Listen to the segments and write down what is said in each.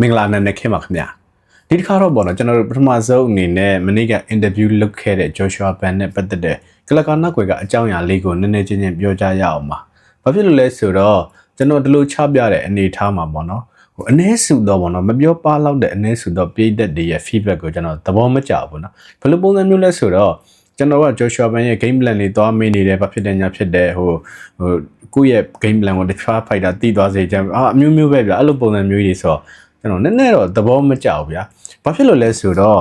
မင်္ဂလာနံနက်ခင်းပါခင်ဗျာဒီတစ်ခါတော့ပေါ့နော်ကျွန်တော်တို့ပထမဆုံးအနေနဲ့မနေ့ကအင်တာဗျူးလုပ်ခဲ့တဲ့ Joshua Ban နဲ့ပတ်သက်တဲ့ကလကာနောက်ွယ်ကအကြောင်းအရာလေးကိုနည်းနည်းချင်းချင်းပြောကြရအောင်ပါဘာဖြစ်လို့လဲဆိုတော့ကျွန်တော်ဒီလိုချပြတဲ့အနေအထားမှာပေါ့နော်ဟိုအ ਨੇ စုတော့ပေါ့နော်မပြောပါတော့တဲ့အ ਨੇ စုတော့ပြည်သက်တွေရဲ့ feedback ကိုကျွန်တော်သဘောမကျဘူးပေါ့နော်ဘယ်လိုပုံစံမျိုးလဲဆိုတော့ကျွန်တော်က Joshua Ban ရဲ့ game plan တွေသွားမင်းနေတယ်ဘာဖြစ်တယ်ညာဖြစ်တယ်ဟိုဟိုကိုယ့်ရဲ့ game plan ကိုတခြား fighter တီးသွားစေချင်အာအမျိုးမျိုးပဲဗျအဲ့လိုပုံစံမျိုးကြီးဆိုတော့ ကျွန်တော်နည်းနည်းတော့သဘောမကျဘူးဗျာဘာဖြစ်လို့လဲဆိုတော့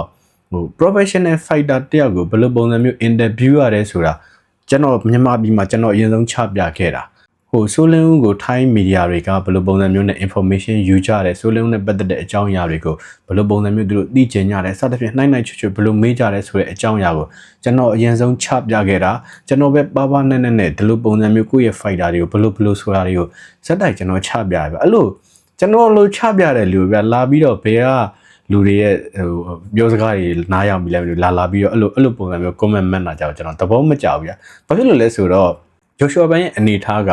ဟို professional fighter တယောက်ကိုဘယ်လိုပုံစံမျိုး interview ရတယ်ဆိုတာကျွန်တော်မြန်မာပြည်မှာကျွန်တော်အရင်ဆုံးချပြခဲ့တာဟိုဆိုလင်းဦးကိုထိုင်းမီဒီယာတွေကဘယ်လိုပုံစံမျိုးနဲ့ information ယူကြတယ်ဆိုလင်းဦးနဲ့ပတ်သက်တဲ့အကြောင်းအရာတွေကိုဘယ်လိုပုံစံမျိုးသူတို့သိကျင်ကြတယ်စသဖြင့်နှိုင်းနှိုင်းချွတ်ချွတ်ဘယ်လိုမေးကြတယ်ဆိုတဲ့အကြောင်းအရာကိုကျွန်တော်အရင်ဆုံးချပြခဲ့တာကျွန်တော်ပဲပါပါနဲ့နဲ့နဲ့ဒီလိုပုံစံမျိုးကိုယ့်ရဲ့ fighter တွေကိုဘယ်လိုဘယ်လိုဆိုတာတွေကိုစက်တိုက်ကျွန်တော်ချပြရပါအဲ့လို ကျွန်တော်လိုချပြတဲ့လူပဲလာပြီးတော့ဘယ်ကလူတွေရဲ့ဟိုပြောစကားတွေနားရောက်ပြီလဲမသိဘူးလာလာပြီးတော့အဲ့လိုအဲ့လိုပုံစံမျိုး comment မှတ်တာကြောင့်ကျွန်တော်သဘောမကျဘူးဗျာဘာဖြစ်လို့လဲဆိုတော့ Joshua Ban ရဲ့အနေထားက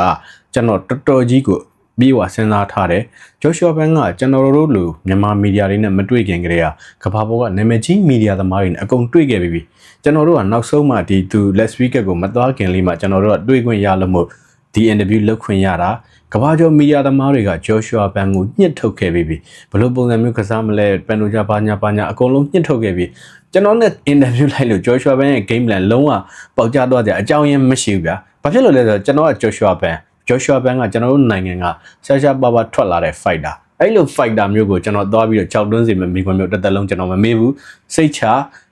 ကျွန်တော်တော်တော်ကြီးကိုပြီးွာစဉ်းစားထားတယ် Joshua Ban ကကျွန်တော်တို့လူမြန်မာမီဒီယာတွေနဲ့မတွေ့ခင်ကတည်းကကဘာပေါ်ကနာမည်ကြီးမီဒီယာသမားတွေနဲ့အကုန်တွေ့ခဲ့ပြီကျွန်တော်တို့ကနောက်ဆုံးမှဒီသူ last week ကိုမသွားခင်လေးမှကျွန်တော်တို့ကတွေ့ခွင့်ရလို့မို့ ဒီ interview လုပ်ခွင့်ရတာကဘာကျော်မီဒီယာသမားတွေက Joshua Ban ကိုညှစ်ထုတ်ခဲ့ပြီဘယ်လိုပုံစံမျိုးကစားမလဲပန်နိုဂျာဘာညာဘာညာအကုန်လုံးညှစ်ထုတ်ခဲ့ပြီကျွန်တော်နဲ့ interview လိုက်လို့ Joshua Ban ရဲ့ game plan လုံးဝပေါက်ကျသွားတဲ့အကြောင်းရင်းမရှိဘူးဗျာဘာဖြစ်လို့လဲဆိုတော့ကျွန်တော်က Joshua Ban Joshua Ban ကကျွန်တော်တို့နိုင်ငံကရှာရှာပါပါထွက်လာတဲ့ fighter အဲ့လို fighter မျိုးကိုကျွန်တော်သွားပြီးတော့ကြောက်တွန်းစီမမိခွင့်မျိုးတစ်သက်လုံးကျွန်တော်မမေ့ဘူးစိတ်ချ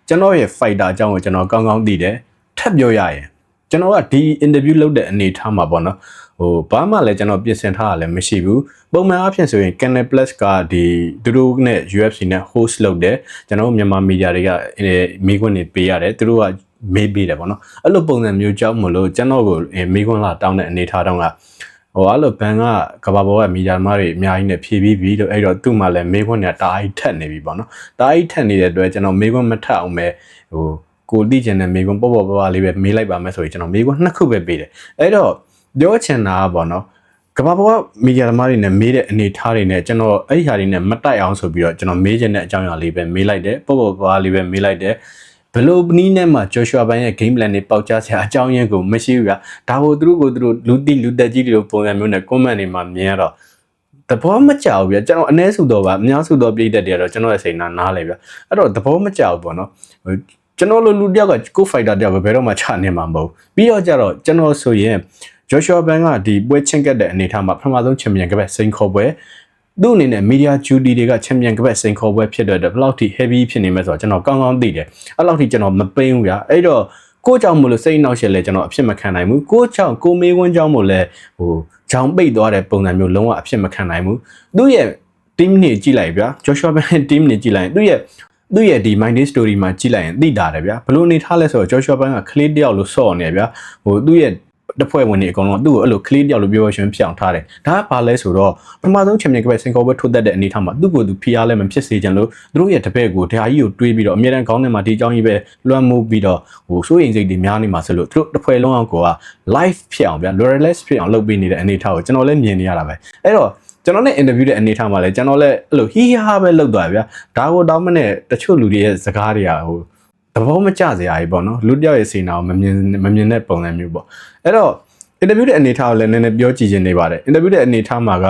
ကျွန်တော်ရဲ့ fighter အကြောင်းကိုကျွန်တော်ကောင်းကောင်းသိတယ်ထပ်ပြောရရင် ကျွန်တော်ကဒီ interview လုပ်တဲ့အနေထားမှာပေါ့နော်ဟိုဘာမှလည်းကျွန်တော်ပြင်ဆင်ထားတာလည်းမရှိဘူးပုံမှန်အဖြစ်ဆိုရင် Canal Plus ကဒီသူတို့နဲ့ UFC နဲ့ host လုပ်တယ်ကျွန်တော်တို့မြန်မာမီဒီယာတွေကမိခွင့်တွေပေးရတယ်သူတို့ကမေးပေးတယ်ပေါ့နော်အဲ့လိုပုံစံမျိုးကြောက်မလို့ကျွန်တော်ကိုမိခွန်းလာတောင်းတဲ့အနေထားတော့ကဟိုအဲ့လိုဘန်ကကဘာဘောကမီဒီယာသမားတွေအများကြီးနဲ့ဖြည့်ပြီးပြီလို့အဲ့တော့သူ့မှာလည်းမေးခွန်းတွေကတားအိထက်နေပြီပေါ့နော်တားအိထက်နေတဲ့အတွက်ကျွန်တော်မေးခွန်းမထက်အောင်ပဲဟို ကိုတိကျင်တဲ့မေးခွန်းပေါ့ပေါ့ပါပါလေးပဲမေးလိုက်ပါမယ်ဆိုရင်ကျွန်တော်မေးခွန်းနှစ်ခုပဲပေးတယ်အဲ့တော့ပြောချင်တာကပေါ့နော်ကဘာပေါ်ကမီဒီယာသမားတွေနဲ့မေးတဲ့အနေထားတွေနဲ့ကျွန်တော်အဲ့ဒီဟာတွေနဲ့မတိုက်အောင်ဆိုပြီးတော့ကျွန်တော်မေးချင်တဲ့အကြောင်းအရာလေးပဲမေးလိုက်တယ်ပေါ့ပေါ့ပါပါလေးပဲမေးလိုက်တယ်ဘယ်လိုနည်းနဲ့မှ Joshua Ban ရဲ့ game plan တွေပေါက်ကြားစရာအကြောင်းရင်းကိုမရှိဘူးကဒါကိုသူတို့ကိုသူတို့လူတိလူတက်ကြီးတွေလိုပုံစံမျိုးနဲ့ comment တွေမှာမြင်ရတော့သဘောမကျဘူးဗျကျွန်တော်အ ਨੇ စုတော့ပါအများစုတော့ပြည့်တဲ့တွေကတော့ကျွန်တော်ရဲ့စိတ်နာနားလေဗျအဲ့တော့သဘောမကျဘူးပေါ့နော်ဟို ကျွန်တော်လိုလူတယောက်ကကို fighter တယောက်ကဘယ်တော့မှချနေမှာမဟုတ်ပြီးတော့ကြတော့ကျွန်တော်ဆိုရင် Joshua Ban ကဒီပွဲချင်းကတ်တဲ့အနေထားမှာပထမဆုံးချန်ပီယံကပတ်စိန်ခေါ်ပွဲသူ့အနေနဲ့ media duty တွေကချန်ပီယံကပတ်စိန်ခေါ်ပွဲဖြစ်တဲ့အတွက်ဘယ်လောက်ထိ heavy ဖြစ်နေမလဲဆိုတော့ကျွန်တော်ကောင်းကောင်းသိတယ်အဲ့လောက်ထိကျွန်တော်မပိန်းဘူးဗျာအဲ့တော့ကိုကြောင့်မလို့စိတ်နှောက်ရှက်လဲကျွန်တော်အဖြစ်မခံနိုင်ဘူးကိုကြောင့်ကိုမေးဝန်းကြောင့်မို့လဲဟိုဂျောင်ပိတ်သွားတဲ့ပုံစံမျိုးလုံးဝအဖြစ်မခံနိုင်ဘူးသူ့ရဲ့ team နေကြည့်လိုက်ဗျာ Joshua Ban team နေကြည့်လိုက်ရင်သူ့ရဲ့ သူ့ရဲ့ဒီ my day story မှာကြည့်လိုက်ရင်သိတာတယ်ဗျာဘလို့နေထားလဲဆိုတော့ Joshua Ban ကကလေးတယောက်လို့စော့နေဗျာဟိုသူ့ရဲ့တစ်ဖွဲ့ဝင်တွေအကုန်လုံးသူ့ကိုအဲ့လိုကလေးတယောက်လိုပြောရှင်ဖြောင်ထားတယ်ဒါကဘာလဲဆိုတော့ပထမဆုံးချန်ပီယံကပဲစင်ကာပူထိုးသက်တဲ့အနေထားမှာသူ့ကိုသူဖီအားလည်းမဖြစ်စေချင်လို့သူတို့ရဲ့တပည့်ကိုဓာကြီးကိုတွေးပြီးတော့အမြဲတမ်းခေါင်းထဲမှာဒီအကြောင်းကြီးပဲလွှမ်းမိုးပြီးတော့ဟိုစိုးရင်စိတ်တွေများနေမှာဆိုလို့သူတို့တစ်ဖွဲ့လုံးအောင်ကိုက live ဖြစ်အောင်ဗျာ loreless ဖြစ်အောင်လုပ်ပေးနေတဲ့အနေထားကိုကျွန်တော်လည်းမြင်နေရတာပဲအဲ့တော့ ကျွန်တော်နဲ့ interview တဲ့အနေထားမှာလည်းကျွန်တော်လည်းအဲ့လိုဟီးဟာပဲလုပ်သွားဗျာဒါကိုတောင်းမနဲ့တချို့လူတွေရဲ့စကားတွေကဟိုသဘောမကျစရာကြီးပေါ့နော်လူတယောက်ရဲ့စိတ်နာကိုမမြင်မမြင်တဲ့ပုံစံမျိုးပေါ့အဲ့တော့ interview တဲ့အနေထားကိုလည်းနည်းနည်းပြောကြည့်ခြင်းနေပါတယ် interview တဲ့အနေထားမှာက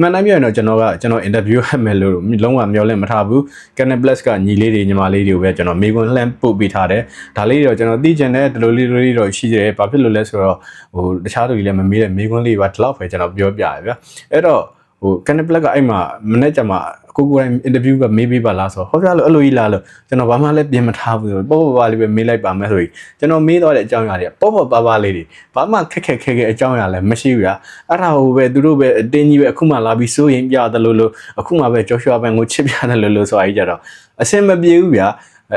မှန်တိုင်းပြောရင်တော့ကျွန်တော်ကကျွန်တော် interview ဟမယ်လို့လုံးဝမျှော်လင့်မထားဘူး Canon Plus ကညီလေးတွေညီမလေးတွေကိုပဲကျွန်တော်မေးခွန်းလှမ်းပို့ပေးထားတယ်ဒါလေးတွေတော့ကျွန်တော်သိကျင်တဲ့ဒီလိုလေးလေးတော့ရှိတယ်ဘာဖြစ်လို့လဲဆိုတော့ဟိုတခြားသူတွေလည်းမမေးတဲ့မေးခွန်းလေးပါဒီလောက်ပဲကျွန်တော်ပြောပြရဗျာအဲ့တော့ ဟို Canon Plus ကအဲ့မှာမနေ့ကျမှကိုကိုတိုင်း interview ကမေးပေးပါလားဆိုတော့ဟောပြလို့အဲ့လိုကြီးလားလို့ကျွန်တော်ဘာမှလည်းပြင်မထားဘူးဆိုတော့ပေါ့ပေါ့ပါလေးပဲမေးလိုက်ပါမယ်ဆိုပြီးကျွန်တော်မေးတော့တဲ့အကြောင်းအရာတွေကပေါ့ပေါ့ပါပါလေးတွေဘာမှခက်ခက်ခဲခဲအကြောင်းအရာလည်းမရှိဘူးဗျာအဲ့ဒါဟိုပဲသူတို့ပဲအတင်းကြီးပဲအခုမှလာပြီးစိုးရင်ပြတယ်လို့လို့အခုမှပဲ Joshua ဘန်ကိုချစ်ပြတယ်လို့လို့ဆိုအားကြီးကြတော့အဆင်မပြေဘူးဗျာ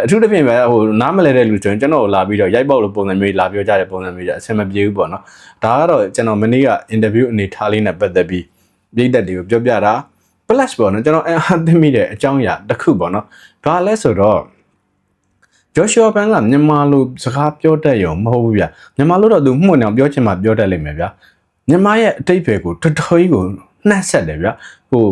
အထူးသဖြင့်ပဲဟိုနားမလဲတဲ့လူကျွန်တော်လာပြီးတော့ရိုက်ပေါက်လို့ပုံစံမျိုးလာပြောကြတဲ့ပုံစံမျိုးကြအဆင်မပြေဘူးပေါ့နော်ဒါကတော့ကျွန်တော်မနေ့က interview အနေထားလေးနဲ့ပတ်သက်ပြီး ပြည်သက်တွေကိုပြောပြတာ plus ပေါ့နော်ကျွန်တော်အအားသိမိတဲ့အကြောင်းအရာတစ်ခုပေါ့နော်ဘာလဲဆိုတော့ Joshua Ban ကမြန်မာလိုစကားပြောတတ်ရုံမဟုတ်ဘူးဗျမြန်မာလိုတော့သူမှုန်အောင်ပြောချင်မှပြောတတ်လိမ့်မယ်ဗျမြန်မာရဲ့အတိတ်ပဲကိုတော်တော်ကြီးကိုနှက်ဆက်တယ်ဗျဟို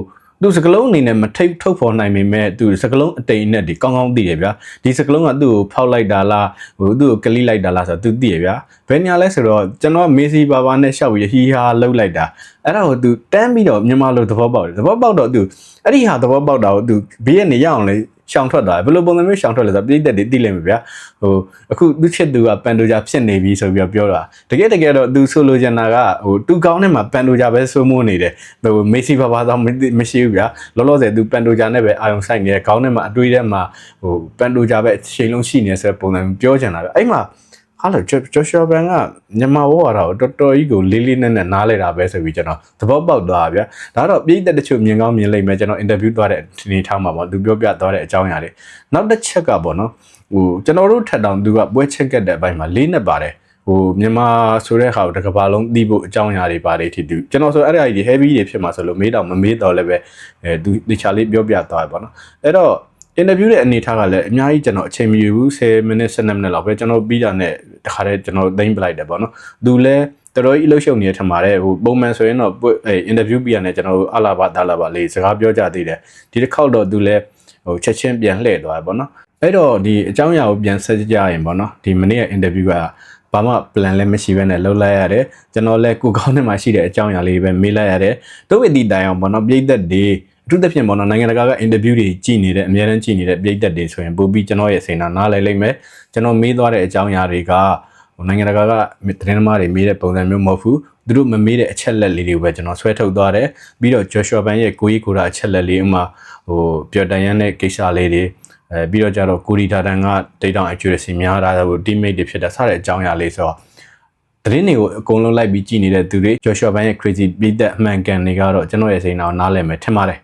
သူစကလုံးအနေနဲ့မထိတ်ထုတ်ဖော်နိုင်ပေမဲ့သူစကလုံးအတိမ်နဲ့ဒီကောင်းကောင်းသိတယ်ဗျာဒီစကလုံးကသူ့ကိုဖောက်လိုက်တာလားဟိုသူ့ကိုကလိလိုက်တာလားဆိုတော့သူသိရဗျာဘယ်ညာလဲဆိုတော့ကျွန်တော်မေစီဘာဘာနဲ့ရှောက်ပြီးဟီဟာလှုပ်လိုက်တာအဲ့ဒါကိုသူတန်းပြီးတော့မြန်မာလိုသဘောပေါက်တယ်သဘောပေါက်တော့သူအဲ့ဒီဟာသဘောပေါက်တာကိုသူဘေးကနေရအောင်လေ ရှောင်ထွက်သွားတယ်ဘယ်လိုပုံစံမျိုးရှောင်ထွက်လဲဆိုတော့ပြည်သက်တွေသိလိမ့်မယ်ဗျာဟိုအခုသူချစ်သူကပန်တိုဂျာဖြစ်နေပြီဆိုပြီးတော့ပြောတာတကယ်တကယ်တော့သူဆိုလိုချင်တာကဟိုသူကောင်းတဲ့မှာပန်တိုဂျာပဲစိုးမိုးနေတယ်ဟိုမေဆီဘာဘာတော့မရှိဘူးဗျာလောလောဆယ်သူပန်တိုဂျာနဲ့ပဲအာယုံဆိုင်နေတယ်ခေါင်းထဲမှာအတွေးထဲမှာဟိုပန်တိုဂျာပဲအချိန်လုံးရှိနေဆိုတဲ့ပုံစံပြောချင်တာဗျအဲ့မှာ ဟာလို့ဂျော်ရှောဘန်ကမြန်မာဘောရတာကိုတော်တော်ကြီးကိုလေးလေးနက်နက်နားလဲတာပဲဆိုပြီးကျွန်တော်သဘောပေါက်သွားဗျာဒါတော့ပြည်သက်တချို့မြင်ကောင်းမြင်လိမ့်မယ်ကျွန်တော်အင်တာဗျူးသွားတဲ့ဒီထားမှာပေါ့သူပြောပြသွားတဲ့အကြောင်းအရာတွေနောက်တစ်ချက်ကပေါ့နော်ဟိုကျွန်တော်တို့ထက်တောင်သူကပွဲချက်ကက်တဲ့အပိုင်းမှာလေးနဲ့ပါတယ်ဟိုမြန်မာဆိုတဲ့ဟာကိုတစ်ကဘာလုံးသိဖို့အကြောင်းအရာတွေပါတယ်ထီသူကျွန်တော်ဆိုအဲ့ဒါကြီး heavy တွေဖြစ်မှာဆိုလို့မေးတော့မမေးတော့လည်းပဲအဲသူတခြားလေးပြောပြသွားတယ်ပေါ့နော်အဲ့တော့ interview ရဲ့အနေထားကလည်းအများကြီးကျွန်တော်အချိန်မယူဘူး10မိနစ်12မိနစ်လောက်ပဲကျွန်တော်ပြီးတာနဲ့တခါတည်းကျွန်တော်သိမ့်ပလိုက်တယ်ပေါ့နော်သူလည်းတော်တော်ကြီးအလုပ်ရှုပ်နေထင်ပါတယ်ဟိုပုံမှန်ဆိုရင်တော့အဲ interview ပြရတဲ့ကျွန်တော်တို့အလာဘဒါလာဘလေးစကားပြောကြသေးတယ်ဒီတစ်ခေါက်တော့သူလည်းဟိုချက်ချင်းပြန်လှည့်သွားတယ်ပေါ့နော်အဲ့တော့ဒီအကြောင်းအရာကိုပြန်ဆက်ကြရင်ပေါ့နော်ဒီမနေ့ရဲ့ interview ကဘာမှ plan လည်းမရှိဘဲနဲ့လှုပ်လိုက်ရတယ်ကျွန်တော်လည်းကိုကောင်းထဲမှာရှိတဲ့အကြောင်းအရာလေးပဲမေးလိုက်ရတယ်တို့ဝိသီတိုင်အောင်ပေါ့နော်ပြည်သက်တွေအ ထူးသဖြင့်ပေါ့နော်နိုင်ငံတကာကအင်တာဗျူးတွေကြည့်နေတဲ့အများအားကြည့်နေတဲ့ပြည်သက်တွေဆိုရင်ပို့ပြီးကျွန်တော်ရဲ့စိန်နာနားလည်လိမ့်မယ်ကျွန်တော်မေးသွားတဲ့အကြောင်းအရာတွေကဟိုနိုင်ငံတကာကသတင်းသမားတွေမေးတဲ့ပုံစံမျိုးမဟုတ်ဘူးသူတို့မမေးတဲ့အချက်လက်လေးတွေကိုပဲကျွန်တော်ဆွဲထုတ်သွားတယ်ပြီးတော့ Joshua Ban ရဲ့ကိုကြီးကိုရာအချက်လက်လေးဥမာဟိုပြော်တန်ရန်တဲ့ကိစ္စလေးတွေအဲပြီးတော့ကြတော့ကိုရီတာတန်က data accuracy များတာဟို teammate တွေဖြစ်တဲ့စတဲ့အကြောင်းအရာလေးဆိုတော့သတင်းတွေကိုအကုန်လုံးလိုက်ပြီးကြည့်နေတဲ့သူတွေ Joshua Ban ရဲ့ crazy ပြည်သက်အမှန်ကန်တွေကတော့ကျွန်တော်ရဲ့စိန်နာကိုနားလည်မယ်ထင်ပါတယ်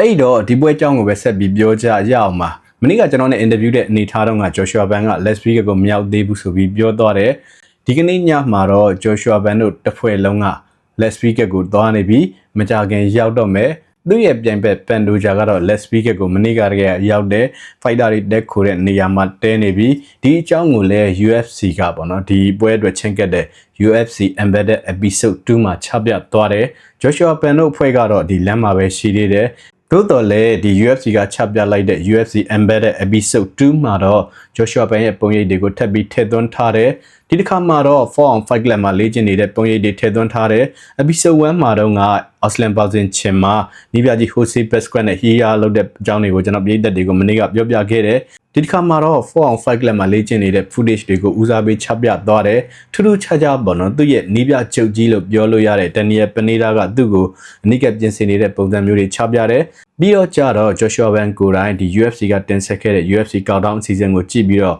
အဲ့တော့ဒီပွဲအကြောင်းကိုပဲဆက်ပြီးပြောကြရအောင်ပါမနေ့ကကျွန်တော်နဲ့ interview တဲ့အနေထားတော့က Joshua Ban က Let's Speak ကိုမရောက်သေးဘူးဆိုပြီးပြောသွားတယ်ဒီကနေ့ညမှာတော့ Joshua Ban တို့တစ်ဖွဲ့လုံးက Let's Speak ကိုသွားနေပြီးမကြခင်ရောက်တော့မယ်သူ့ရဲ့ပြိုင်ဘက်ပန်ဒိုဂျာကတော့ Let's Speak ကိုမနေ့ကတည်းကရောက်တဲ့ fighter တွေတက်ခိုတဲ့နေရာမှာတဲနေပြီးဒီအကြောင်းကိုလည်း UFC ကပေါ့နော်ဒီပွဲအတွက်ချင်းကက်တဲ့ UFC Embedded Episode 2မှာချပြသွားတယ် Joshua Pan တို့အဖွဲ့ကတော့ဒီလမ်းမှာပဲရှိသေးတယ် သို့တော်လည်းဒီ UFC ကချပြလိုက်တဲ့ UFC Embedded Episode 2မှာတော့ Joshua Pan ရဲ့ပုံရိပ်တွေကိုထပ်ပြီးထည့်သွင်းထားတယ်ဒီတစ်ခါမှာတော့4 on 5 club မှာလေ့ကျင့်နေတဲ့ပုံရိပ်တွေထည့်သွင်းထားတယ် Episode 1မှာတော့က Auslan Boxing ချင်မှာနီးပြကြီး Jose Pesquet နဲ့ Hia လောက်တဲ့အကြောင်းတွေကိုကျွန်တော်ပြည်သက်တွေကိုမနေ့ကပြောပြခဲ့တယ်ဒီတစ်ခါမှာတော့4 on 5 club မှာလေ့ကျင့်နေတဲ့ footage တွေကိုဦးစားပေးချပြသွားတယ်ထူးထူးခြားခြားပေါ့နော်သူ့ရဲ့နီးပြချုပ်ကြီးလို့ပြောလို့ရတဲ့ Daniel Pineda ကသူ့ကိုအနိကပြင်ဆင်နေတဲ့ပုံစံမျိုးတွေချပြတယ်ပြီးတော့ကြတော့ Joshua Van ကိုယ်တိုင်ဒီ UFC ကတင်ဆက်ခဲ့တဲ့ UFC Countdown အစီအစဉ်ကိုကြည့်ပြီးတော့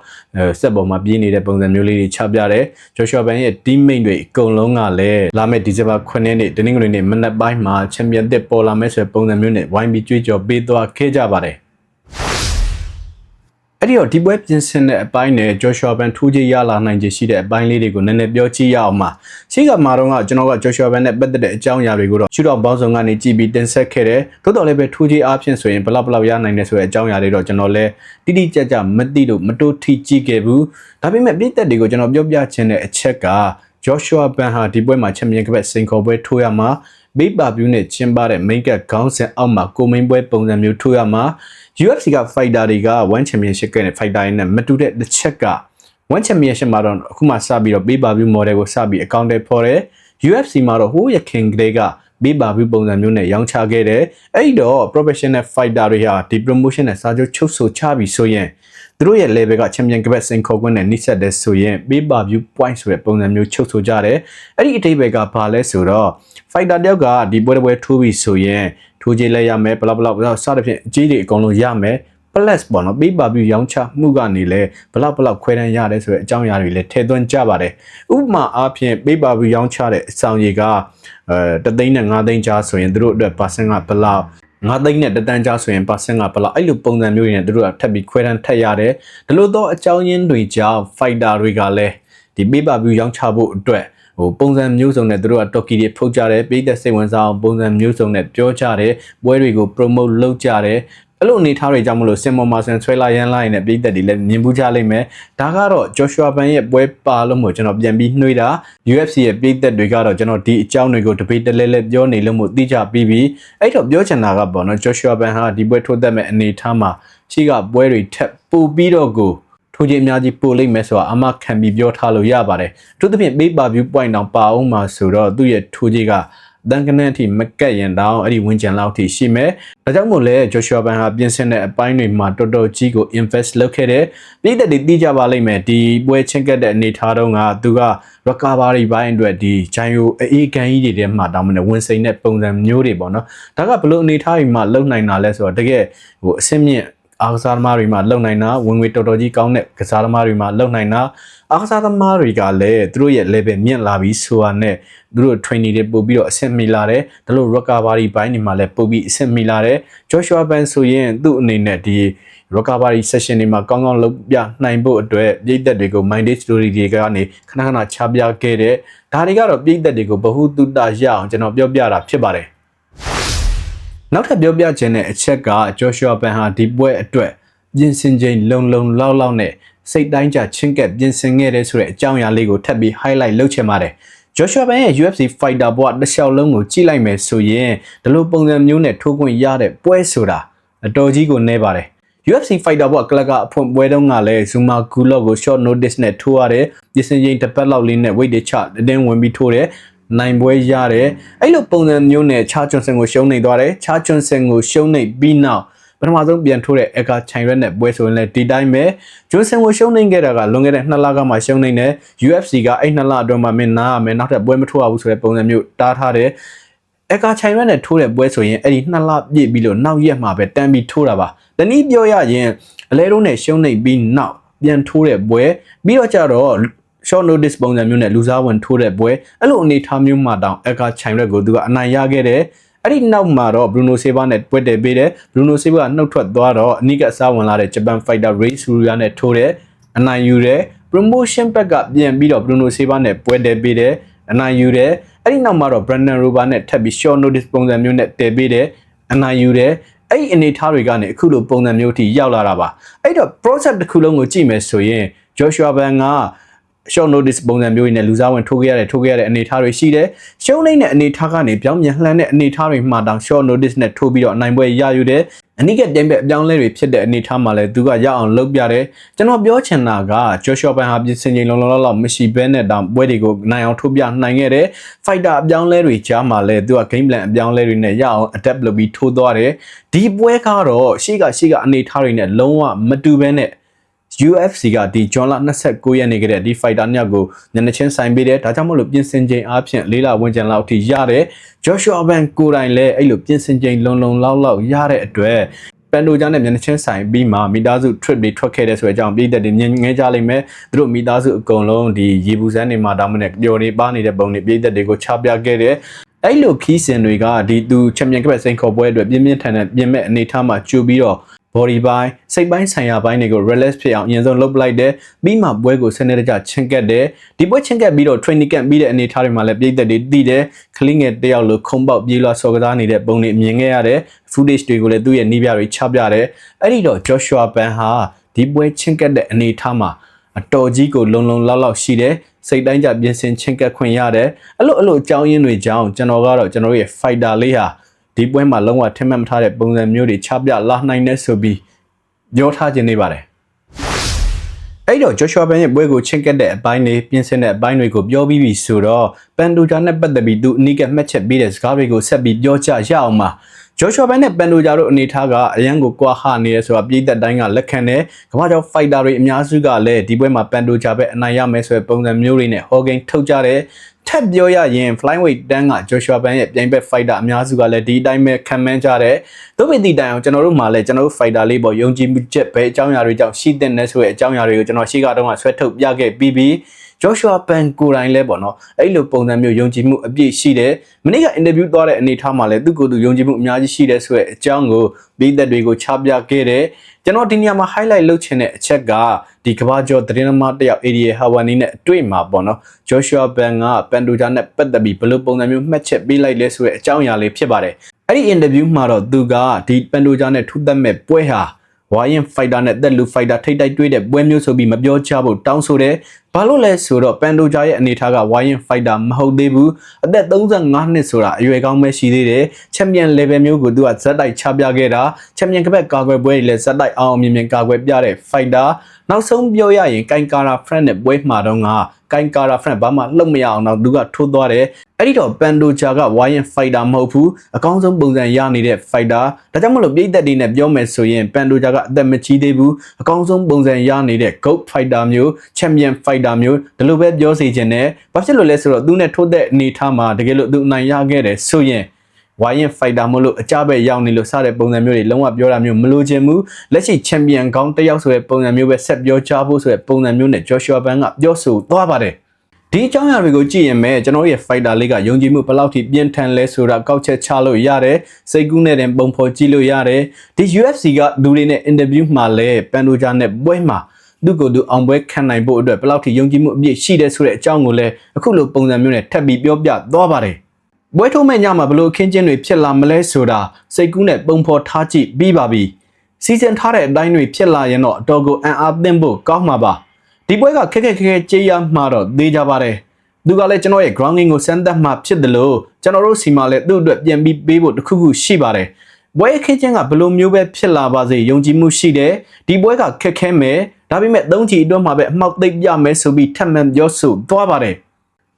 စက်ပေါ်မှာပြေးနေတဲ့ပုံစံမျိုးလေးတွေချပြတယ် Joshua Van ရဲ့ teammate တွေအကုန်လုံးကလည်းလာမယ့်ဒီဇင်ဘာ9ရက်နေ့တနင်္ဂနွေနေ့မနက်ပိုင်းမှာချန်ပီယံတစ်ပေါ်လာမယ့်ဆိုတဲ့ပုံစံမျိုးနဲ့ဝိုင်းပြီးကြွေးကြော်ပေးသွားခဲ့ကြပါတယ် အဲ့ဒီတော့ဒီပွဲပြင်ဆင်တဲ့အပိုင်းနဲ့ Joshua Ban ထူးခြားရလာနိုင်ခြေရှိတဲ့အပိုင်းလေးတွေကိုနည်းနည်းပြောကြည့်ရအောင်ပါရှိကမှာတော့ကကျွန်တော်က Joshua Ban နဲ့ပတ်သက်တဲ့အကြောင်းအရာတွေကိုတော့ရှုထောင့်ပေါင်းစုံကနေကြည့်ပြီးတင်ဆက်ခဲ့တယ်တိုးတော်လည်းပဲထူးခြားအားဖြင့်ဆိုရင်ဘလောက်ဘလောက်ရနိုင်တယ်ဆိုတဲ့အကြောင်းအရာတွေတော့ကျွန်တော်လည်းတိတိကျကျမသိလို့မတိုးထီကြည့်ခဲ့ဘူးဒါပေမဲ့ပြည်သက်တွေကိုကျွန်တော်ပြောပြချင်တဲ့အချက်က Joshua Ban ဟာဒီပွဲမှာချန်ပီယံကပတ်စင်ခေါ်ပွဲထိုးရမှာ ဘေးပါဗျူးနဲ့ကျင်းပတဲ့ main cut ခေါင်းစဉ်အောက်မှာကိုမင်းပွဲပုံစံမျိုးထိုးရမှာ UFC က fighter တွေက one championship ကနဲ့ fighter တွေနဲ့မတူတဲ့တစ်ချက်က one championship မှာတော့အခုမှစပြီးတော့ pay per view model ကိုစပြီး account တွေဖော်တယ် UFC မှာတော့ဟိုးရခင်ကလေးက pay per view ပုံစံမျိုးနဲ့ရောင်းချခဲ့တယ်အဲ့ဒီတော့ professional fighter တွေဟာဒီ promotion နဲ့စာချုပ်ချုပ်ဆိုချပြီးဆိုရင် သူတို့ရဲ့ level က champion ကပတ်စင်ခေါ်ခွင့်နဲ့နှိစက်တဲ့ဆိုရင် pay per view point ဆိုတဲ့ပုံစံမျိုးချုပ်ဆိုကြတယ်အဲ့ဒီအတိတ်ဘက်ကဘာလဲဆိုတော့ fighter တယောက်ကဒီပွဲတစ်ပွဲထိုးပြီးဆိုရင်ထိုးကြည့်လိုက်ရမယ်ဘလောက်ဘလောက်ဘလောက်စသဖြင့်အကြီးတွေအကုန်လုံးရမယ် plus ပေါ့နော်ပေးပါပြီးရောင်းချမှုကနေလဲဘလောက်ဘလောက်ခွဲတန်းရတယ်ဆိုတဲ့အကြောင်းအရာတွေလည်းထည့်သွင်းကြပါတယ်ဥပမာအားဖြင့်ပေးပါပြီးရောင်းချတဲ့အဆောင်ကြီးကအဲတသိန်းနဲ့5သိန်းကြားဆိုရင်တို့အတွက် percent ကဘလောက် ငါသိန်းနဲ့တတန်းကြားဆိုရင် percent ကဘလောက်အဲ့လိုပုံစံမျိုးတွေနဲ့တို့ကထပ်ပြီးခွဲတန်းထက်ရတယ်ဒီလိုတော့အကြောင်းရင်းတွေကြောင့် fighter တွေကလည်းဒီပေးပါပြီးရောင်းချဖို့အတွက်ဟိုပုံစံမျိုးစုံနဲ့သူတို့ကတော်ကီတွေဖုတ်ကြတယ်ပြည်သက်စိတ်ဝင်စားအောင်ပုံစံမျိုးစုံနဲ့ပြောကြတယ်ပွဲတွေကို promote လုပ်ကြတယ် အဲ့လိုအနေထားတွေကြောင့်မလို့စင်မော်မာဆန်ဆွဲလာရန်လာရင်လည်းပြည်သက်တွေလည်းမြင်ဘူးကြလိမ့်မယ်ဒါကတော့ Joshua Ban ရဲ့ပွဲပါလို့မို့ကျွန်တော်ပြန်ပြီးနှွေးတာ UFC ရဲ့ပြည်သက်တွေကတော့ကျွန်တော်ဒီအကြောင်းတွေကိုတပိတ်တလဲလဲပြောနေလို့မို့သိကြပြီးပြီအဲ့တော့ပြောချင်တာကပေါ့နော် Joshua Ban ဟာဒီပွဲထိုးသက်မဲ့အနေထားမှာရှိကပွဲတွေထက်ပိုပြီးတော့ကိုထိုးခြင်းအများကြီးပို့လိမ့်မယ်ဆိုတာအမခံပြီးပြောထားလို့ရပါတယ်အထူးသဖြင့် pay per view point တောင်ပါအောင်မှာဆိုတော့သူ့ရဲ့ထိုးခြင်းက တန်ကနက်အထိမကက်ရင်တောင်အဲ့ဒီဝင်ကြံလောက်ထိရှိမယ်။ဒါကြောင့်မို့လဲ Joshua Ban ဟာပြင်ဆင်တဲ့အပိုင်းတွေမှာတော်တော်ကြီးကို invest လုပ်ခဲ့တယ်။ပြည်သက်တွေသိကြပါလိမ့်မယ်ဒီပွဲချင်းကက်တဲ့အနေထားတော့ကသူက recovery ဘိုင်းအတွက်ဒီဂျိုင်ယိုအေးကန်ကြီးတွေထဲမှာတောင်းမနေဝင်စိန်တဲ့ပုံစံမျိုးတွေပေါ့နော်။ဒါကဘလို့အနေထားတွေမှာလုံနိုင်တာလဲဆိုတော့တကယ်ဟိုအဆင့်မြင့် အားကစားသမားတွေမှာလုံနိုင်တာဝင်ငွေတော်တော်ကြီးကောင်းတဲ့ကစားသမားတွေမှာလုံနိုင်တာအားကစားသမားတွေကလည်းသူတို့ရဲ့ level မြင့်လာပြီးဆိုတာနဲ့သူတို့ training တွေပို့ပြီးတော့အဆင့်မီလာတယ်ဒါလို့ recovery ဘိုင်းတွေမှာလည်းပို့ပြီးအဆင့်မီလာတယ် Joshua Ban ဆိုရင်သူ့အနေနဲ့ဒီ recovery session တွေမှာကောင်းကောင်းလုပ်ပြနိုင်ဖို့အတွက်ပြည်သက်တွေကို mind story တွေကနေခဏခဏချပြခဲ့တဲ့ဒါတွေကတော့ပြည်သက်တွေကိုဘ ഹു တုတရအောင်ကျွန်တော်ပြောပြတာဖြစ်ပါတယ် နောက်ထပ်ပြောပြခြင်းတဲ့အချက်က Joshua Ban ဟာဒီပွဲအတွက်ပြင်ဆင်ချိန်လုံလုံလောက်လောက်နဲ့စိတ်တိုင်းကြချင်းကက်ပြင်ဆင်ခဲ့တဲ့ဆိုတဲ့အကြောင်းအရာလေးကိုထပ်ပြီး highlight လုပ်ချင်ပါတယ်။ Joshua Ban ရဲ့ UFC fighter ဘဝတစ်လျှောက်လုံးကိုကြည့်လိုက်မယ်ဆိုရင်ဒီလိုပုံစံမျိုးနဲ့ထိုးခွင့်ရတဲ့ပွဲဆိုတာအတော်ကြီးကိုနေပါတယ်။ UFC fighter ဘဝကလကအဖွင့်ပွဲတုန်းကလည်း Zuma Gulov ကို short notice နဲ့ထိုးရတယ်။ပြင်ဆင်ချိန်တစ်ပတ်လောက်လေးနဲ့ weight တွေချတင်းဝင်ပြီးထိုးတယ်။ နိုင်ပွဲရတယ်အဲ့လိုပုံစံမျိုးနဲ့ချာချွန်ဆန်ကိုရှုံးနေသွားတယ်ချာချွန်ဆန်ကိုရှုံးနေပြီးနောက်ပထမဆုံးပြန်ထိုးတဲ့အခါခြိုင်ရက်နဲ့ပွဲဆိုရင်လည်းဒီတိုင်းပဲဂျွန်ဆန်ကိုရှုံးနေခဲ့တာကလွန်ခဲ့တဲ့2လကမှရှုံးနေတယ် UFC ကအဲ့2လအတွင်းမှာမင်းနားရမယ်နောက်ထပ်ပွဲမထိုးရဘူးဆိုတဲ့ပုံစံမျိုးတားထားတယ်အကာချိုင်ရက်နဲ့ထိုးတဲ့ပွဲဆိုရင်အဲ့ဒီ2လပြည့်ပြီးလို့နောက်ရက်မှာပဲတန်းပြီးထိုးတာပါတနည်းပြောရရင်အလဲတုံးနဲ့ရှုံးနေပြီးနောက်ပြန်ထိုးတဲ့ပွဲပြီးတော့ကြတော့ short notice ပုံစံမျိုးနဲ့လူစားဝင်ထိုးတဲ့ပွဲအဲ့လိုအနေထားမျိုးမှာတောင်အကာချိုင်ရက်ကိုသူကအနိုင်ရခဲ့တယ်အဲ့ဒီနောက်မှာတော့ Bruno Silva နဲ့ပွဲတည်ပေးတယ် Bruno Silva ကနှုတ်ထွက်သွားတော့အနိကအစားဝင်လာတဲ့ Japan Fighter Ray Surya နဲ့ထိုးတယ်အနိုင်ယူတယ် promotion pack ကပြန်ပြီးတော့ Bruno Silva နဲ့ပွဲတည်ပေးတယ်အနိုင်ယူတယ်အဲ့ဒီနောက်မှာတော့ Brandon Rober နဲ့ထပ်ပြီး short notice ပုံစံမျိုးနဲ့တည်ပေးတယ်အနိုင်ယူတယ်အဲ့ဒီအနေထားတွေကနေအခုလိုပုံစံမျိုးထိရောက်လာတာပါအဲ့တော့ process တစ်ခုလုံးကိုကြည့်မယ်ဆိုရင် Joshua Ban က short notice ပုံစံမျိုးနဲ့လူစားဝင်ထိုးခဲ့ရတဲ့ထိုးခဲ့ရတဲ့အနေအထားတွေရှိတယ်။ရှုံးနေတဲ့အနေအထားကနေပြောင်းပြန်လှန်တဲ့အနေအထားတွေမှာတောင် short notice နဲ့ထိုးပြီးတော့အနိုင်ပွဲရယူတယ်။အနိကပြိုင်ပွဲအပြောင်းလဲတွေဖြစ်တဲ့အနေအထားမှာလည်းသူကရအောင်လုပ်ပြတယ်။ကျွန်တော်ပြောချင်တာက Joshua Ban ဟာပြင်ဆင်ချိန်လုံးလုံးလောက်မရှိဘဲနဲ့တောင်ပွဲတွေကိုနိုင်အောင်ထိုးပြနိုင်ခဲ့တယ်။ fighter အပြောင်းလဲတွေကြားမှာလည်းသူက game plan အပြောင်းလဲတွေနဲ့ရအောင် adapt လုပ်ပြီးထိုးသွားတယ်။ဒီပွဲကတော့ရှေ့ကရှေ့ကအနေအထားတွေနဲ့လုံးဝမတူဘဲနဲ့ UFC ကဒီဂျွန်လ29ရက်နေ့ကတည်းကဒီ fighter ညကိုညနေချင်းဆိုင်ပေးတယ်ဒါကြောင့်မလို့ပြင်ဆင်ချိန်အားဖြင့်လေးလဝင်ကြံလောက်ထိရတယ် Joshua Ban ကိုယ်တိုင်လည်းအဲ့လိုပြင်ဆင်ချိန်လုံလုံလောက်လောက်ရတဲ့အတွက်ပန်ဒိုဂျာနဲ့မျက်နှာချင်းဆိုင်ပြီးမှမိသားစု trip တွေထွက်ခဲ့တဲ့ဆိုတဲ့အကြောင်းပြည်သက်တွေမြင်ငဲကြလိမ့်မယ်သူတို့မိသားစုအကုန်လုံးဒီရေဘူးစန်းတွေမှာဒါမှမဟုတ်ပျော်နေပါနေတဲ့ပုံတွေပြည်သက်တွေကိုချပြခဲ့တယ်အဲ့လိုခီးစင်တွေကဒီသူချန်ပီယံကပ်စိန်ခေါ်ပွဲအတွက်ပြင်းပြင်းထန်ထန်ပြင်မဲ့အနေထားမှာကြိုပြီးတော့ body ပိုင်းစိတ်ပိုင်းဆိုင်ရာပိုင်းတွေကို relax ဖြစ်အောင်အရင်ဆုံးလုပ်ပလိုက်တယ်ပြီးမှပွဲကိုစနစ်တကျချင်းကက်တယ်ဒီပွဲချင်းကက်ပြီးတော့ training camp ပြီးတဲ့အနေအထားတွေမှာလည်းပြည်သက်တွေတည်တယ်ကလင်းငယ်တယောက်လိုခုံပေါက်ပြေးလွှာဆော်ကစားနေတဲ့ပုံတွေမြင်ခဲ့ရတယ် footage တွေကိုလည်းသူ့ရဲ့နီးပြတွေချပြတယ်အဲ့ဒီတော့ Joshua Ban ဟာဒီပွဲချင်းကက်တဲ့အနေအထားမှာအတော်ကြီးကိုလုံလုံလောက်လောက်ရှိတယ်စိတ်တိုင်းကြပြင်ဆင်ချင်းကက်ခွင့်ရတယ်အဲ့လိုအဲ့လိုအကြောင်းရင်းတွေကြောင်းကျွန်တော်ကတော့ကျွန်တော်ရဲ့ fighter လေးဟာ ဒီပွဲမှာလုံးဝထင်မှတ်မထားတဲ့ပုံစံမျိုးတွေချပြလာနိုင်တဲ့ဆိုပြီးပြောထားခြင်းနေပါတယ်အဲ့တော့ Joshua Ban ရဲ့ပွဲကိုချင်းကက်တဲ့အပိုင်းတွေပြင်ဆင်တဲ့အပိုင်းတွေကိုပြောပြီးပြီဆိုတော့ပန်ဒိုဂျာနဲ့ပတ်သက်ပြီးသူအနိကမှတ်ချက်ပေးတဲ့စကားတွေကိုဆက်ပြီးပြောကြရအောင်ပါ ဂျိုရှွာဘန်နဲ့ပန်ဒိုဂျာတို့အနေထားကအရန်ကိုကွာဟနေရဆိုတာပြည်သက်တိုင်းကလက်ခံတယ်။ကမ္ဘာကျော်ဖိုက်တာတွေအများစုကလည်းဒီပွဲမှာပန်ဒိုဂျာပဲအနိုင်ရမယ်ဆိုတဲ့ပုံစံမျိုးတွေနဲ့ဟော်ဂိမ်းထုတ်ကြတယ်။ထပ်ပြောရရင် flyweight တန်းကဂျိုရှွာဘန်ရဲ့ပြိုင်ဘက်ဖိုက်တာအများစုကလည်းဒီအတိုင်းပဲခံမှန်းကြတယ်။သို့ပေဒီတိုင်အောင်ကျွန်တော်တို့မှလည်းကျွန်တော်တို့ဖိုက်တာလေးပေါ်ယုံကြည်မှုချက်ပဲအကြောင်းအရာတွေကြောင့်ရှိတဲ့နဲ့ဆိုတဲ့အကြောင်းအရာတွေကိုကျွန်တော်ရှေ့ကတော့ဆွဲထုတ်ပြခဲ့ပြီးပြီး Joshua Pan ကိုယ်တိုင်လဲပေါ့နော်အဲ့လိုပုံစံမျိုးယုံကြည်မှုအပြည့်ရှိတယ်မနေ့ကအင်တာဗျူးသွားတဲ့အနေအထားမှာလဲသူ့ကိုယ်သူယုံကြည်မှုအများကြီးရှိတယ်ဆိုတဲ့အကြောင်းကိုပြည်သက်တွေကိုချပြခဲ့တယ်ကျွန်တော်ဒီနေရာမှာ highlight လုပ်ချင်တဲ့အချက်ကဒီကဘာကျော်သတင်းသမားတယောက် ADA Hawani နဲ့အတွေ့မှာပေါ့နော် Joshua Pan က Pandoja နဲ့ပတ်သက်ပြီးဘယ်လိုပုံစံမျိုးမှတ်ချက်ပေးလိုက်လဲဆိုတဲ့အကြောင်းအရာလေးဖြစ်ပါတယ်အဲ့ဒီ interview မှာတော့သူကဒီ Pandoja နဲ့ထူးသက်မဲ့ပွဲဟာဝိုင်းရင်ဖိုက်တာနဲ့သက်လူဖိုက်တာထိတ်တိုက်တွေ့တဲ့ပွဲမျိုးဆိုပြီးမပြောချဖို့တောင်းဆိုတယ်။ဘာလို့လဲဆိုတော့ပန်ဒိုဂျာရဲ့အနေထားကဝိုင်းရင်ဖိုက်တာမဟုတ်သေးဘူး။အသက်35နှစ်ဆိုတာအရွယ်ကောင်းပဲရှိသေးတယ်။ချန်ပီယံ level မျိုးကိုသူကဇက်တိုက်ချပြခဲ့တာ။ချန်ပီယံကပတ်ကာကွယ်ပွဲတွေလည်းဇက်တိုက်အောင်အမြင်မြင်ကာကွယ်ပြတဲ့ဖိုက်တာနောက်ဆုံးပြောရရင်ကိုင်ကာရာဖရန့်နဲ့ပွဲမှာတော့ငါကိုင်ကာရာဖရန့်ဘာမှလှုပ်မရအောင်တော့သူကထိုးသွားတယ်။အဲ့ဒီတော့ပန်ဒိုဂျာကဝိုင်းရင်ဖိုက်တာမဟုတ်ဘူး။အကောင်းဆုံးပုံစံရနေတဲ့ဖိုက်တာ။ဒါကြောင့်မလို့ပြည်သက်တွေနဲ့ပြောမယ်ဆိုရင်ပန်ဒိုဂျာကအသက်မကြီးသေးဘူး။အကောင်းဆုံးပုံစံရနေတဲ့ GOAT fighter မျိုးချန်ပီယံ fighter မျိုးဒီလိုပဲပြောစီခြင်းနဲ့ဘာဖြစ်လို့လဲဆိုတော့သူနဲ့ထိုးတဲ့အနေထားမှာတကယ်လို့သူအနိုင်ရခဲ့တယ်ဆိုရင်ဝိုင်းရင် fighter မလို့အကြပဲရောက်နေလို့စတဲ့ပုံစံမျိုးတွေလုံးဝပြောတာမျိုးမလိုချင်ဘူးလက်ရှိချန်ပီယံကောင်းတစ်ယောက်ဆိုတဲ့ပုံစံမျိုးပဲဆက်ပြောချဖို့ဆိုတဲ့ပုံစံမျိုးနဲ့ Joshua Ban ကပြောဆိုသွားပါတယ်ဒီအကြောင်းအရာတွေကိုကြည့်ရင်ပဲကျွန်တော်ရဲ့ fighter လေးကယုံကြည်မှုဘယ်လောက်ထိပြင်းထန်လဲဆိုတာကောက်ချက်ချလို့ရတယ်စိတ်ကူးနဲ့တင်ပုံဖော်ကြည့်လို့ရတယ်ဒီ UFC ကလူတွေနဲ့ interview မှာလဲပန်ဒိုဂျာနဲ့ပွဲမှာ သူကိုယ်သူအောင်ပွဲခံနိုင်ဖို့အတွက်ဘယ်လောက်ထိယုံကြည်မှုအပြည့်ရှိတယ်ဆိုတဲ့အကြောင်းကိုလည်းအခုလိုပုံစံမျိုးနဲ့ထပ်ပြီးပြောပြသွားပါတယ်ဘွဲထုံးမဲ့ညမှာဘလို့အခင်းကျင်းတွေဖြစ်လာမလဲဆိုတာစိတ်ကူးနဲ့ပုံဖော်ထားကြည့်ပြီးပါပြီစီစဉ်ထားတဲ့အတိုင်းတွေဖြစ်လာရင်တော့အတော်ကိုအံ့အားသင့်ဖို့ကောင်းမှာပါဒီပွဲကခက်ခက်ခက်ခက်ကြေးရမှာတော့သေးကြပါတယ်သူကလည်းကျွန်တော်ရဲ့ grounding ကိုစမ်းသပ်မှဖြစ်တယ်လို့ကျွန်တော်တို့စီမှာလည်းသူ့အတွက်ပြန်ပြီးပေးဖို့တခုခုရှိပါတယ်ဘွဲအခင်းချင်းကဘလို့မျိုးပဲဖြစ်လာပါစေယုံကြည်မှုရှိတယ်ဒီပွဲကခက်ခဲမယ် ဒါပေမဲ့သုံးချီအတွက်မှာပဲအမှောက်သိပ်ပြမယ်ဆိုပြီးထပ်မံပြောဆိုသွားပါတယ်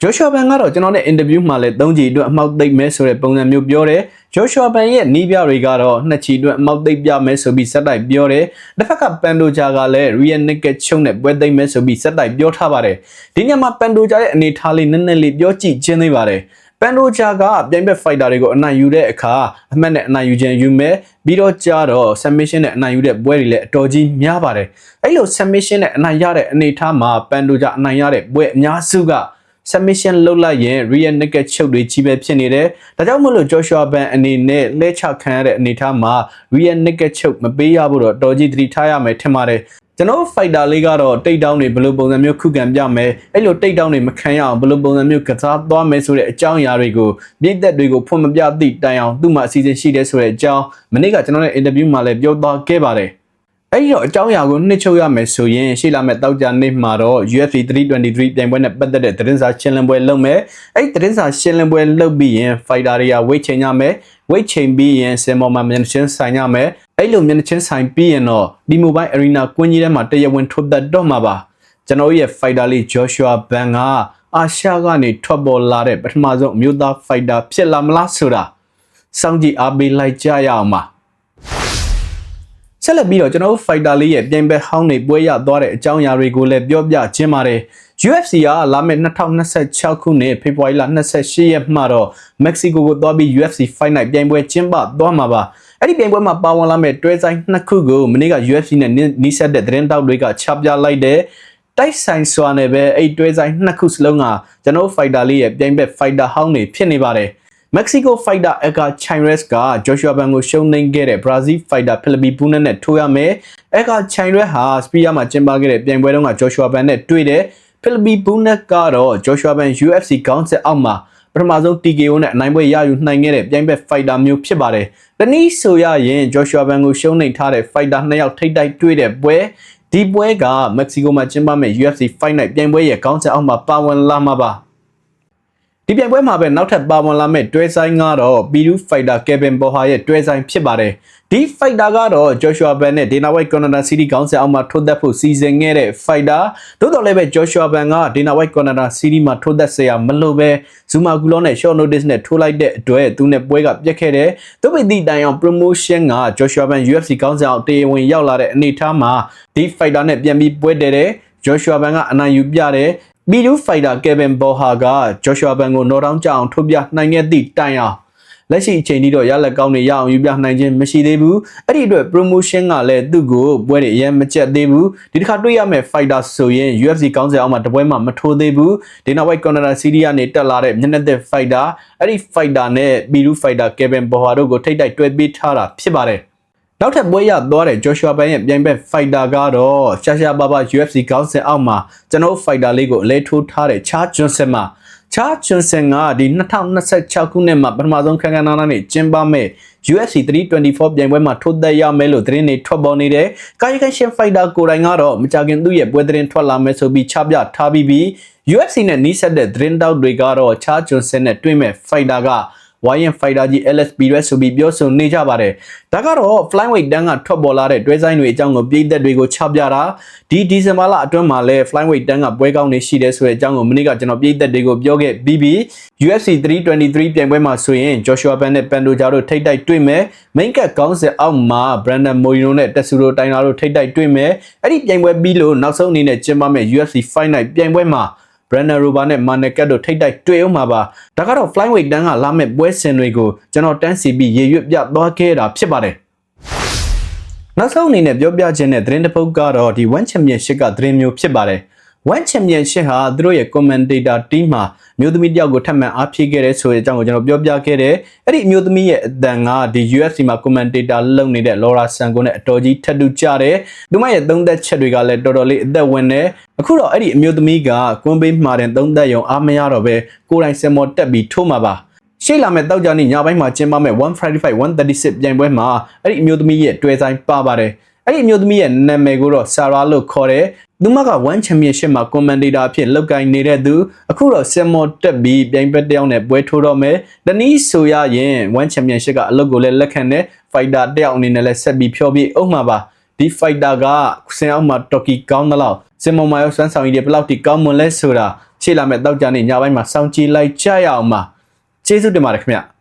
ဂျိုရှွာဘန်ကတော့ကျွန်တော်နဲ့အင်တာဗျူးမှာလည်းသုံးချီအတွက်အမှောက်သိပ်မယ်ဆိုတဲ့ပုံစံမျိုးပြောတယ်ဂျိုရှွာဘန်ရဲ့နီးပြတွေကတော့နှစ်ချီအတွက်အမှောက်သိပ်ပြမယ်ဆိုပြီးစက်တိုက်ပြောတယ်တစ်ဖက်ကပန်ဒိုဂျာကလည်း Real Naked ချုပ်နဲ့ပွဲသိပ်မယ်ဆိုပြီးစက်တိုက်ပြောထားပါတယ်ဒီညမှာပန်ဒိုဂျာရဲ့အနေထားလေးနည်းနည်းလေးပြောကြည့်ခြင်းသေးပါတယ် ပန်ဒိုဂျာကပြိုင်ဘက်ဖိုက်တာတွေကိုအနိုင်ယူတဲ့အခါအမှတ်နဲ့အနိုင်ယူခြင်းယူမယ်ပြီးတော့ကြတော့ submission နဲ့အနိုင်ယူတဲ့ပွဲတွေလည်းအတော်ကြီးများပါတယ်အဲ့လို submission နဲ့အနိုင်ရတဲ့အနေထားမှာပန်ဒိုဂျာအနိုင်ရတဲ့ပွဲအများစုက submission လုပ်လိုက်ရင် real naked ချုပ်တွေကြီးပဲဖြစ်နေတယ်။ဒါကြောင့်မို့လို့ Joshua Ban အနေနဲ့လဲချခံရတဲ့အနေအထားမှာ real naked ချုပ်မပေးရဘူးတော့တော်ကြီးသတိထားရမယ်ထင်ပါတယ်။ ကျွန်တော် fighter လေးကတော့တိတ်တောင်းတွေဘယ်လိုပုံစံမျိုးခုခံပြမယ်အဲ့လိုတိတ်တောင်းတွေမခံရအောင်ဘယ်လိုပုံစံမျိုးကစားသွားမယ်ဆိုတဲ့အကြောင်းအရာတွေကိုပြည်သက်တွေကိုဖွင့်မပြသည့်တိုင်အောင်သူ့မှာအစီအစဉ်ရှိတယ်ဆိုတဲ့အကြောင်းမနေ့ကကျွန်တော်ရဲ့ interview မှာလည်းပြောသွားခဲ့ပါတယ် အဲ့ဒီတော့အကြောင်းအရာကိုနှစ်ချုပ်ရမယ်ဆိုရင်ရှေ့လာမဲ့တောက်ကြနေ့မှာတော့ UFC 323ပြိုင်ပွဲနဲ့ပတ်သက်တဲ့သတင်းစာရှင်းလင်းပွဲလုပ်မယ်အဲ့ဒီသတင်းစာရှင်းလင်းပွဲလုပ်ပြီးရင် fighter တွေက weight ချိန်ရမယ် weight ချိန်ပြီးရင်စင်မော်မှာမျက်နှာချင်းဆိုင်ရမယ်အဲ့လိုမျက်နှာချင်းဆိုင်ပြီးရင်တော့ဒီ mobile arena ကွင်းကြီးထဲမှာတရားဝင်ထုတ်သက်တော့မှာပါကျွန်တော်ရဲ့ fighter လေး Joshua Ban ကအာရှကနေထွက်ပေါ်လာတဲ့ပထမဆုံးအမျိုးသား fighter ဖြစ်လာမလားဆိုတာစောင့်ကြည့်အားပေးလိုက်ကြရအောင်ပါ ဆက်လက်ပြီးတော့ကျွန်တော်တို့ fighter လေးရဲ့ပြိုင်ဘက်ဟောင်းတွေပွဲရသွားတဲ့အကြောင်းအရာတွေကိုလည်းပြောပြခြင်းပါတယ် UFC ကလာမယ့်2026ခုနှစ်ဖေဖော်ဝါရီလ28ရက်မှတော့ Mexico ကိုသွားပြီး UFC Fight Night ပြိုင်ပွဲကျင်းပသွားမှာပါအဲ့ဒီပြိုင်ပွဲမှာပါဝင်လာမယ့်တွဲဆိုင်နှစ်ခုကိုမနေ့က UFC နဲ့နီးစပ်တဲ့သတင်းတောက်တွေကချပြလိုက်တဲ့တိုက်ဆိုင်စွာနဲ့ပဲအဲ့တွဲဆိုင်နှစ်ခုစလုံးကကျွန်တော် fighter လေးရဲ့ပြိုင်ဘက် fighter ဟောင်းတွေဖြစ်နေပါတယ် Mexico fighter Eka Chinres က Joshua Ban ကိုရှုံးနိမ့်ခဲ့တဲ့ Brazil fighter Philippe Buna နဲ့ထိုးရမယ်။ Eka Chinres ဟာ Spear မှာကျင်းပခဲ့တဲ့ပြိုင်ပွဲတုန်းက Joshua Ban နဲ့တွေ့တယ်။ Philippe Buna ကတော့ Joshua Ban UFC ခေါင်းဆက်အောက်မှာပထမဆုံး TKO နဲ့အနိုင်ပွဲရယူနိုင်ခဲ့တဲ့ပြိုင်ဘက် fighter မျိုးဖြစ်ပါတယ်။တနည်းဆိုရရင် Joshua Ban ကိုရှုံးနိမ့်ထားတဲ့ fighter နှစ်ယောက်ထိပ်တိုက်တွေ့တဲ့ပွဲဒီပွဲက Mexico မှာကျင်းပမယ့် UFC Fight Night ပြိုင်ပွဲရဲ့ခေါင်းဆက်အောက်မှာပါဝင်လာမှာပါ။ ဒီပြိုင်ပွဲမှာပဲနောက်ထပ်ပါဝင်လာမဲ့တွဲဆိုင်ကတော့ Piru Fighter Kevin Boha ရဲ့တွဲဆိုင်ဖြစ်ပါတယ်ဒီ Fighter ကတော့ Joshua Ban နဲ့ Dana White Canada City ခေါင်းဆောင်အောင်မှာထိုးသက်ဖို့စီစဉ်ခဲ့တဲ့ Fighter တို့တော်လည်းပဲ Joshua Ban က Dana White Canada City မှာထိုးသက်စရာမလိုပဲ Zuma Gulo နဲ့ Short Notice နဲ့ထိုးလိုက်တဲ့အတွက်သူနဲ့ပွဲကပြက်ခဲ့တယ်သူ့ပိတိတိုင်အောင် Promotion က Joshua Ban UFC ခေါင်းဆောင်အောင်တေးဝင်ရောက်လာတဲ့အနေအထားမှာဒီ Fighter နဲ့ပြန်ပြီးပွဲတယ်တယ် Joshua Ban ကအနိုင်ယူပြတယ် Middle fighter Kevin Boha က Joshua Ban ကို knock down ကြအောင်ထုတ်ပြနိုင်ခဲ့သည့်တိုင်အောင်လက်ရှိအချိန်ထိတော့ရလက်ကောင်းတွေရအောင်ယူပြနိုင်ခြင်းမရှိသေးဘူးအဲ့ဒီအတွက် promotion ကလည်းသူ့ကိုပွဲတွေအရင်မကျက်သေးဘူးဒီတစ်ခါတွေ့ရမယ့် fighter ဆိုရင် UFC ကောင်းစားအောင်မှာတပွဲမှမထိုးသေးဘူးဒီနောက် white corner series ကနေတက်လာတဲ့မျက်နှာသက် fighter အဲ့ဒီ fighter နဲ့ဘီရူ fighter Kevin Boha တို့ကိုထိတ်တိုက်တွဲပေးထားတာဖြစ်ပါတယ် နောက်ထပ်ပွဲရသွားတဲ့ Joshua Ban ရဲ့ပြိုင်ဘက် fighter ကတော့ရှာရှာပါပါ UFC ကောင်းစဉ်အောက်မှာကျွန်တော် fighter လေးကိုအလဲထိုးထားတဲ့ Cha Johnson မှာ Cha Johnson ကဒီ2026ခုနှစ်မှာပထမဆုံးခန်းခန်းနားနားနဲ့ကျင်းပမဲ့ UFC 324ပြိုင်ပွဲမှာထိုးသက်ရမယ်လို့သတင်းတွေထွက်ပေါ်နေတယ်။ကာယကံရှင် fighter ကိုယ်တိုင်ကတော့မကြခင်သူ့ရဲ့ပွဲသတင်းထွက်လာမယ်ဆိုပြီးချပြထားပြီးပြီး UFC နဲ့နှီးဆက်တဲ့သတင်းတောက်တွေကတော့ Cha Johnson နဲ့တွေ့မဲ့ fighter က YN Fighter ကြီး LSP ရဲဆိုပြီးပြောဆိုနေကြပါတယ်။ဒါကတော့ Flyweight တန်းကထွက်ပေါ်လာတဲ့တွဲဆိုင်တွေအကြောင်းကိုပြည်သက်တွေကိုချပြတာဒီဒီဇင်ဘာလအတွင်းမှာလဲ Flyweight တန်းကပွဲကောင်းနေရှိတယ်ဆိုတဲ့အကြောင်းကိုမနေ့ကကျွန်တော်ပြည်သက်တွေကိုပြောခဲ့ပြီးပြီး UFC 323ပြိုင်ပွဲမှာဆိုရင် Joshua Ban နဲ့ Pandoja တို့ထိတ်တိုက်တွေ့မယ်။ Main Card ကောင်းစဉ်အောက်မှာ Brandon Moreno နဲ့ Tetsuro Taina တို့ထိတ်တိုက်တွေ့မယ်။အဲ့ဒီပြိုင်ပွဲပြီးလို့နောက်ဆုံးအနေနဲ့ကျင်းပမယ့် UFC Fight Night ပြိုင်ပွဲမှာ Brandon Rober နဲ့ Manekat တို့ထိတ်တိုက်တွေ့အောင်မှာပါဒါကတော့ flyweight တန်းကလာမဲ့ပွဲစဉ်တွေကိုကျွန်တော်တန်းစီပြီးရေရွတ်ပြသွားခဲ့တာဖြစ်ပါတယ်နောက်ဆုံးအနေနဲ့ပြောပြခြင်းတဲ့သတင်းတစ်ပုဒ်ကတော့ဒီ One Championship ကသတင်းမျိုးဖြစ်ပါတယ် One Championship ဟာသူတို့ရဲ့ commentator team မှာမျိုးသမီးတယောက်ကိုထပ်မံအားဖြည့်ခဲ့တဲ့ဆိုတဲ့အကြောင်းကိုကျွန်တော်ပြောပြခဲ့တယ်အဲ့ဒီမျိုးသမီးရဲ့အတန်ကဒီ UFC မှာ commentator လုပ်နေတဲ့ Laura Sanko နဲ့အတော်ကြီးထပ်တူကြတယ်သူမရဲ့သုံးသက်ချက်တွေကလည်းတော်တော်လေးအသက်ဝင်တယ်အခုတော့အဲ့ဒီအမျိုးသမီးကကွန်ပေးမှာတဲ့သုံးသက်ရုံအားမရတော့ပဲကိုယ်တိုင်စင်မော်တက်ပြီးထိုးမှာပါရှေ့လာမဲ့တောက်ကြနေ့ညပိုင်းမှာကျင်းပမဲ့155 136ပြိုင်ပွဲမှာအဲ့ဒီအမျိုးသမီးရဲ့တွဲဆိုင်ပါပါတယ် အဲ့ဒီအမျိုးသမီးရဲ့နာမည်ကိုတော့ Sarah လို့ခေါ်တယ်။သူမက One Championship မှာ commentator အဖြစ်လုပ်ကိုင်နေတဲ့သူအခုတော့ Semo တက်ပြီးပြိုင်ပွဲတစ်ယောက်နဲ့ပွဲထိုးတော့မယ်။တနည်းဆိုရရင် One Championship ကအလုပ်ကိုလည်းလက်ခံတဲ့ fighter တစ်ယောက်အနေနဲ့လည်းဆက်ပြီးဖြောပြီးအောင်မှာပါ။ဒီ fighter ကစင်အောင်မှာ Toki ကောင်းသလောက် Semo မှာရောစွမ်းဆောင်ရည်တွေဘယ်လောက်ထိကောင်းမလဲဆိုတာရှေ့လာမဲ့တောက်ကြနေ့ညပိုင်းမှာစောင့်ကြည့်လိုက်ကြရအောင်ပါ။ကျေးဇူးတင်ပါတယ်ခင်ဗျ။